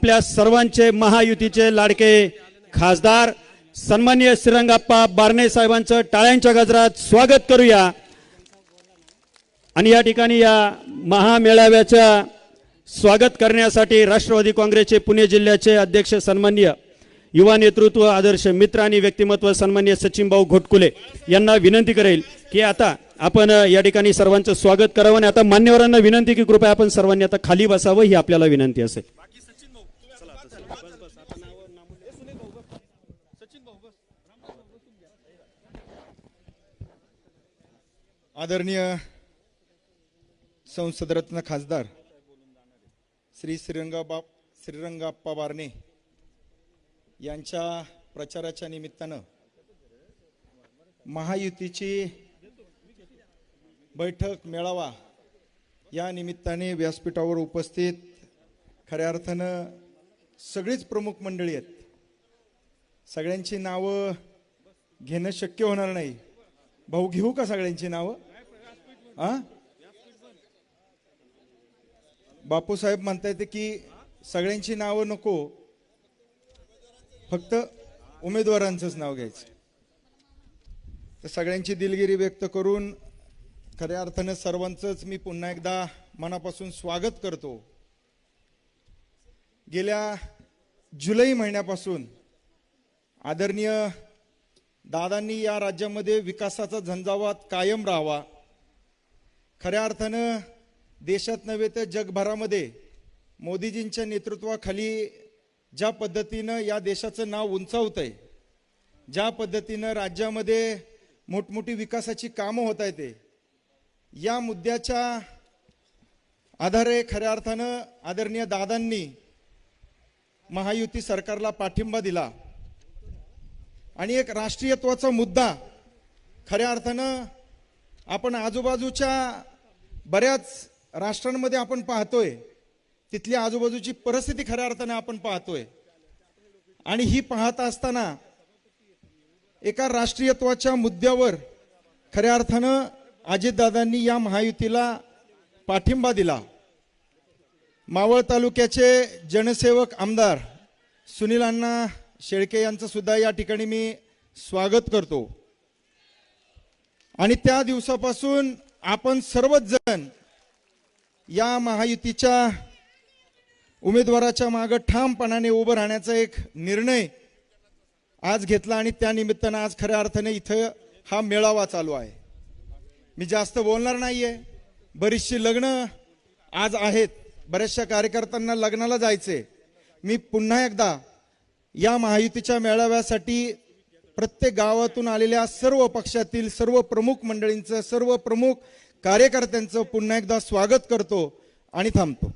आपल्या सर्वांचे महायुतीचे लाडके खासदार सन्मान्य श्रीरंगाप्पा बारणे साहेबांचं टाळ्यांच्या गजरात स्वागत करूया. आणि या ठिकाणी या महामेळाव्याच्या स्वागत करण्यासाठी राष्ट्रवादी काँग्रेसचे पुणे जिल्ह्याचे अध्यक्ष सन्मान्य युवा नेतृत्व आदर्श मित्र आणि व्यक्तिमत्व सन्मान्य सचिन भाऊ घोटकुले यांना विनंती करेल की आता आपण या ठिकाणी सर्वांचं स्वागत करावं आणि आता मान्यवरांना विनंती की कृपया आपण सर्वांनी आता खाली बसावं ही आपल्याला विनंती असेल. आदरणीय संसदरत्न खासदार श्री श्रीरंगाबा श्रीरंगाप्पा बारणे यांच्या प्रचाराच्या निमित्तानं महायुतीची बैठक मेळावा या निमित्ताने व्यासपीठावर उपस्थित खऱ्या अर्थानं सगळीच प्रमुख मंडळी आहेत. सगळ्यांची नावं घेणं शक्य होणार नाही. भाऊ घेऊ का सगळ्यांची नावं? आ? बापूसाहेब म्हणतायत की सगळ्यांची नावं नको फक्त उमेदवारांचंच नाव घ्यायचं. तर सगळ्यांची दिलगिरी व्यक्त करून खऱ्या अर्थानं सर्वांचंच मी पुन्हा एकदा मनापासून स्वागत करतो. गेल्या जुलै महिन्यापासून आदरणीय दादांनी या राज्यामध्ये विकासाचा झंझावात कायम राहावा. खऱ्या अर्थानं देशात नव्हे तर जगभरामध्ये मोदीजींच्या नेतृत्वाखाली ज्या पद्धतीनं या देशाचं नाव उंचावत आहे ज्या पद्धतीनं राज्यामध्ये मोठमोठी विकासाची कामं होत आहेत ते या मुद्द्याच्या आधारे खऱ्या अर्थानं आदरणीय दादांनी महायुती सरकारला पाठिंबा दिला. आणि एक राष्ट्रीयत्वाचा मुद्दा खऱ्या अर्थानं आपण आजूबाजूच्या बऱ्याच राष्ट्रांमध्ये आपण पाहतोय तिथली आजूबाजूची परिस्थिती खऱ्या अर्थानं आपण पाहतोय. आणि ही पाहत असताना एका राष्ट्रीयत्वाच्या मुद्द्यावर खऱ्या अर्थानं अजितदादांनी या महायुतीला पाठिंबा दिला. मावळ तालुक्याचे जनसेवक आमदार सुनील अण्णा शेळके यांचं सुद्धा या ठिकाणी मी स्वागत करतो. आणि त्या दिवसापासून आपण सर्वच जण या महायुतीच्या उमेदवाराच्या मागं ठामपणाने उभं राहण्याचा एक निर्णय आज घेतला आणि त्यानिमित्तानं आज खऱ्या अर्थाने इथं हा मेळावा चालू आहे. मी जास्त बोलणार नाही आहे बरीचशी लग्न आज आहेत. बऱ्याचशा कार्यकर्त्यांना लग्नाला जायचे. मी पुन्हा एकदा या महायुतीच्या मेळाव्यासाठी प्रत्येक गावातून आलेल्या सर्व पक्षातील सर्व प्रमुख मंडळींचं सर्व प्रमुख कार्यकर्त्यांचं पुन्हा एकदा स्वागत करतो आणि थांबतो.